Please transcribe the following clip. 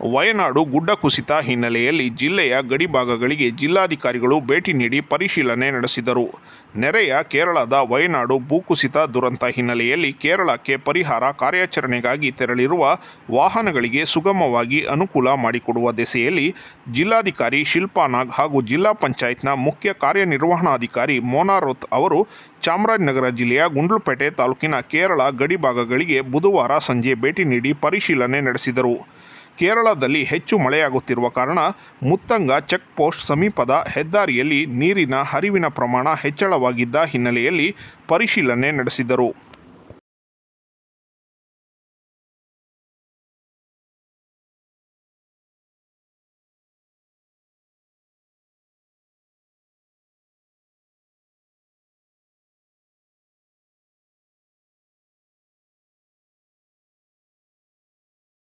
ವಯನಾಡು ಗುಡ್ಡ ಕುಸಿತ ಹಿನ್ನೆಲೆಯಲ್ಲಿ ಜಿಲ್ಲೆಯ ಗಡಿಭಾಗಗಳಿಗೆ ಜಿಲ್ಲಾಧಿಕಾರಿಗಳು ಭೇಟಿ ನೀಡಿ ಪರಿಶೀಲನೆ ನಡೆಸಿದರು. ನೆರೆಯ ಕೇರಳದ ವಯನಾಡು ಭೂಕುಸಿತ ದುರಂತ ಹಿನ್ನೆಲೆಯಲ್ಲಿ ಕೇರಳಕ್ಕೆ ಪರಿಹಾರ ಕಾರ್ಯಾಚರಣೆಗಾಗಿ ತೆರಳಿರುವ ವಾಹನಗಳಿಗೆ ಸುಗಮವಾಗಿ ಅನುಕೂಲ ಮಾಡಿಕೊಡುವ ದೆಸೆಯಲ್ಲಿ ಜಿಲ್ಲಾಧಿಕಾರಿ ಶಿಲ್ಪಾ ನಾಗ್ ಹಾಗೂ ಜಿಲ್ಲಾ ಪಂಚಾಯತ್ನ ಮುಖ್ಯ ಕಾರ್ಯನಿರ್ವಹಣಾಧಿಕಾರಿ ಮೋನಾರೋತ್ ಅವರು ಚಾಮರಾಜನಗರ ಜಿಲ್ಲೆಯ ಗುಂಡ್ಲುಪೇಟೆ ತಾಲೂಕಿನ ಕೇರಳ ಗಡಿಭಾಗಗಳಿಗೆ ಬುಧವಾರ ಸಂಜೆ ಭೇಟಿ ನೀಡಿ ಪರಿಶೀಲನೆ ನಡೆಸಿದರು. ಕೇರಳದಲ್ಲಿ ಹೆಚ್ಚು ಮಳೆಯಾಗುತ್ತಿರುವ ಕಾರಣ ಮುತ್ತಂಗ ಚೆಕ್ ಪೋಸ್ಟ್ ಸಮೀಪದ ಹೆದ್ದಾರಿಯಲ್ಲಿ ನೀರಿನ ಹರಿವಿನ ಪ್ರಮಾಣ ಹೆಚ್ಚಳವಾಗಿದ್ದ ಹಿನ್ನೆಲೆಯಲ್ಲಿ ಪರಿಶೀಲನೆ ನಡೆಸಿದರು.